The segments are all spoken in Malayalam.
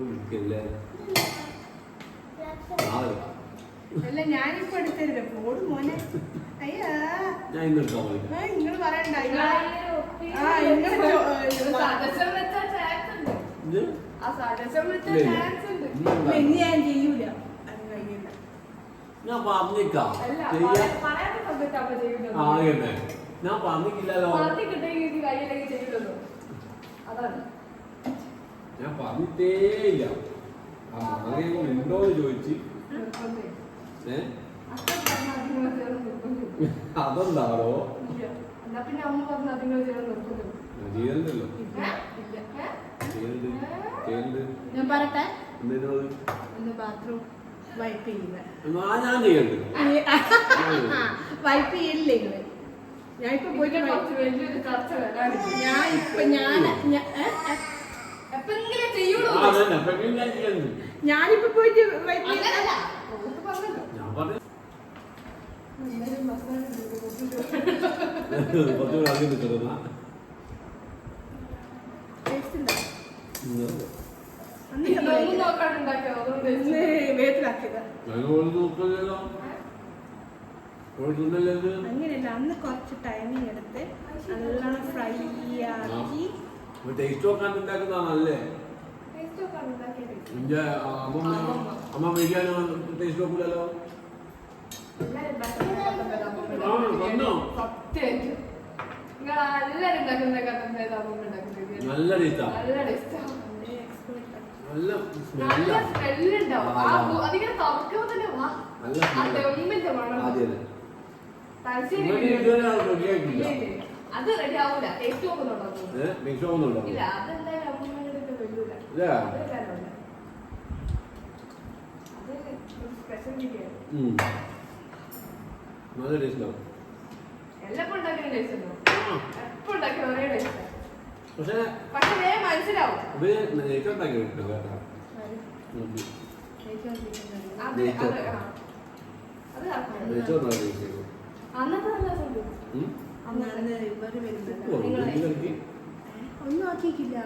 വിളിക്കല്ലേ. അല്ല ഞാനിപ്പോ എടുത്തരില്ല പോട് മോനെ. അയ്യാ. ഞാൻ ഇന്ന് എടുക്കാൻ പോയി ആ നിങ്ങൾ പറയണ്ട? ഇനി ഞാൻ ചെയ്യൂല. ഞാൻ പറഞ്ഞേക്കാം. ആകെ ഞാൻ പറഞ്ഞിട്ടില്ലല്ലോ. അതാണ്. ഞാൻ പറഞ്ഞിട്ടേയില്ല. ആ ചോദിച്ച്. ഏ. അതെന്താണോ? ഇല്ല. എന്നാ ചെയ്യണം നിർബന്ധം. ഞാൻ ഞാൻ പറട്ടെ എന്തേലും ഒന്ന് ബാത്റൂം വൈപ്പ് ചെയ്യുക എന്നാ ഞാൻ ചെയ്യണ്ട് വൈപ്പ് ചെയ്യില്ലേ നിങ്ങൾ ഞാൻ ഇപ്പൊ പോയിട്ട് ഇപ്പൊ ഞാൻ ഞാൻ- ഞാനിപ്പോ പോയിട്ട്? അങ്ങനെയല്ല അന്ന് കുറച്ച് ടൈമിങ് എടുത്ത് നല്ലോണം ഫ്രൈ ആക്കി ടേസ്റ്റ് നോക്കാൻ ഉണ്ടാക്കുന്നതാണല്ലേ ടേസ്റ്റ് ഒക്കെ ഉണ്ടാക്കിയത്. എന്റെ അമ്മ അമ്മ ബിരിയാണി ടേസ്റ്റ് നോക്കൂലല്ലോ എല്ലാരും ഉണ്ടാക്കുന്ന ആ, വന്നോ? സത്യമായിട്ട്. നിങ്ങൾ എല്ലാരും ഉണ്ടാക്കുന്ന കഥ അമ്മ ഉണ്ടാക്കുന്നത് നല്ല ടേസ്റ്റാ നല്ല ടേസ്റ്റാ നല്ല സ്മെല്ലാ ഉണ്ടാവും അതിങ്ങനെ തുറക്കുമ്പോ തന്നെ വാ തെമ്മിന്റെ മണം. അത് റെഡി ആവൂല ടേസ്റ്റ് നോക്കുന്നുണ്ടോ ഇല്ല അതെന്തായാലും പക്ഷേ മനസ്സിലാവും. ഒന്നും ആക്കിയിട്ടില്ല.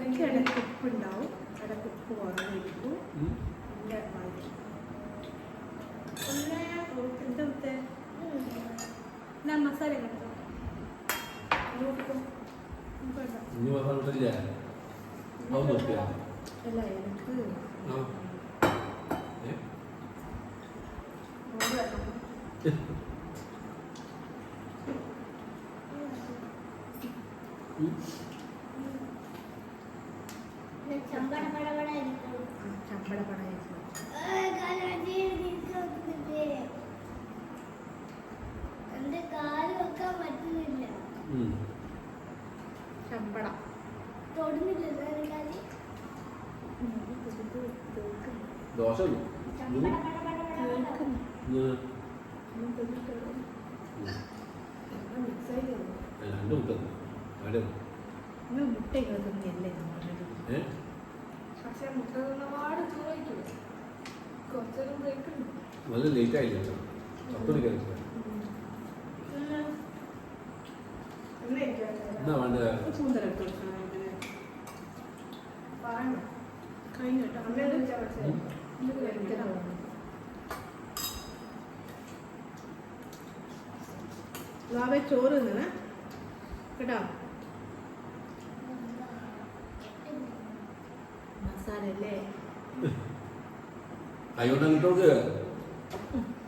എനിക്ക് ഇടയ്ക്ക് ഉപ്പ് ഉണ്ടാവും ഇടയ്ക്ക് ഉപ്പ് കുറവായിരിക്കും? ഞാൻ മസാല കണ്ടോ? അല്ല എനിക്ക് ആ. എല്ലാം mix ആയി വന്നു. രണ്ടും മുട്ട തന്നെയല്ലേ നമ്മളത് ഏ? പക്ഷെ മുട്ട ഒരുപാട് കുറച്ചൊരു ബ്രേക്ക് ഉണ്ട്. നല്ല ലേറ്റ് ആയില്ല പത്ത് മണിക്ക് കഴിച്ചത് എന്നാ വേണ്ട? കഴിഞ്ഞു കേട്ടോ. അമ്മയോട് ചോദിച്ചാൽ മനസ്സിലായി ഇത് ചോറ് തിന്നണേ? കേട്ടോ? മസാല അല്ലേ കൈകൊണ്ട് അങ്ങോട്ട്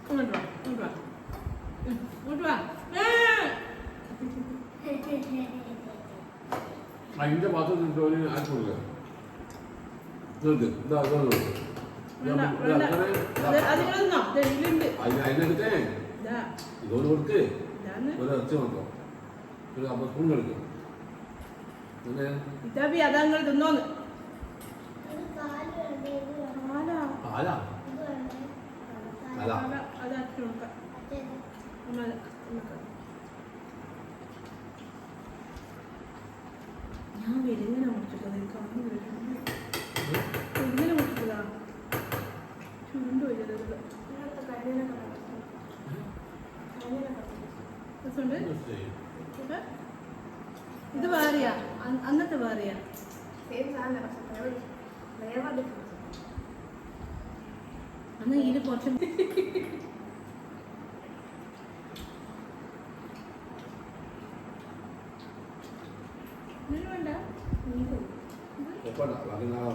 ഇങ്ങോട്ട് വാ ഇങ്ങോട്ട് വാ. ഇങ്ങോട്ട് വാ! അതിന്റെ പാത്രത്തിൽ ജോലി ആർക്ക് കൊടുക്കുക? നിർത്ത് ഇതാ ഇതാണ് വേണ്ട വേണ്ട. അത് അത് നിങ്ങൾ തിന്നോ? ദേ ഇതിലുണ്ട്. അതിനെടുത്തേ ഇതാ. ഇതോട് കൊടുക്ക്. ഒരു ഇറച്ചി മാത്രം. ഒരു അമ്പത് സ്പൂൺ എടുക്കും പിന്നെ ഇതാ അതാ നിങ്ങൾ തിന്നോന്ന്. ഇത് ഇത് വേറെയാ. അന്നത്തെ വേറെയാ. അന്ന് ഇതിൽ കുറച്ച് വേണ്ട. ഒപ്പണ്ട ബാക്കി നാളെ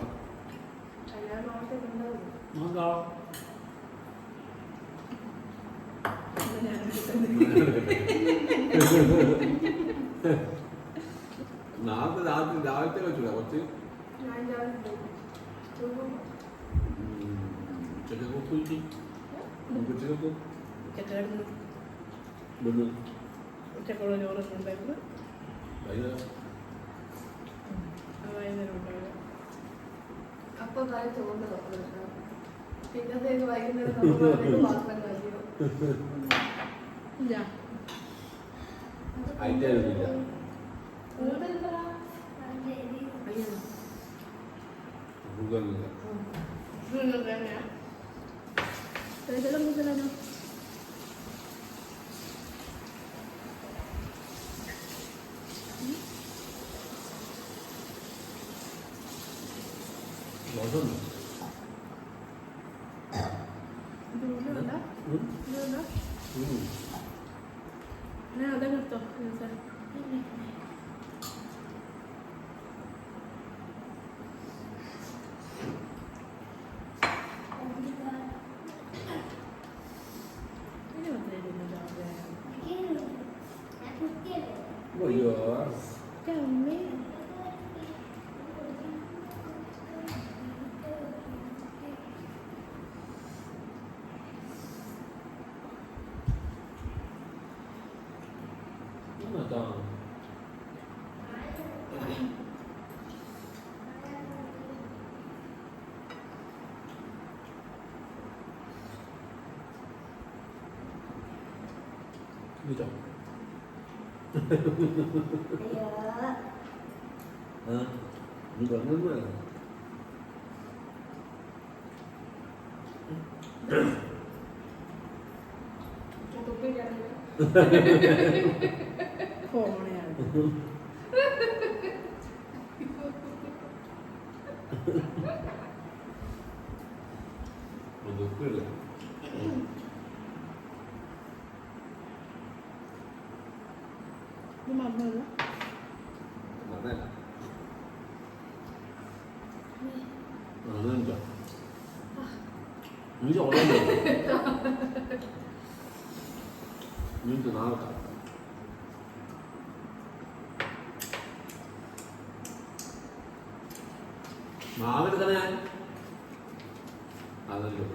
കല്യാണം ഓണത്തേക്ക് ഉണ്ടാവും നോക്കാം ഇത് ഞാൻ എടുക്കുന്നത്. നാളത്തെ രാത്രി രാവിലത്തെ വെച്ചില്ല കുറച്ച്? ഉച്ചക്കുള്ള ഉണ്ടായിരുന്നു വൈകുന്നേരം Ya. Ahí te lo ya. Google. Google ya. Pero lo puse la no. Bosan. Dulu lah. Dulu. നിർത്തോ സാർ ഇനി വന്നിരുന്നില്ല അയ്യോ 맞다. 그죠? 아, 이거 하는 거야. 저 높게 하는 거야? ഫോണയാണ് ദുഃഖമില്ല ഇത് മറന്നല്ലോ അതല്ല അതെന്താ നീ ഓടാൻ നീ നാളെ തന്നെ അതല്ലോ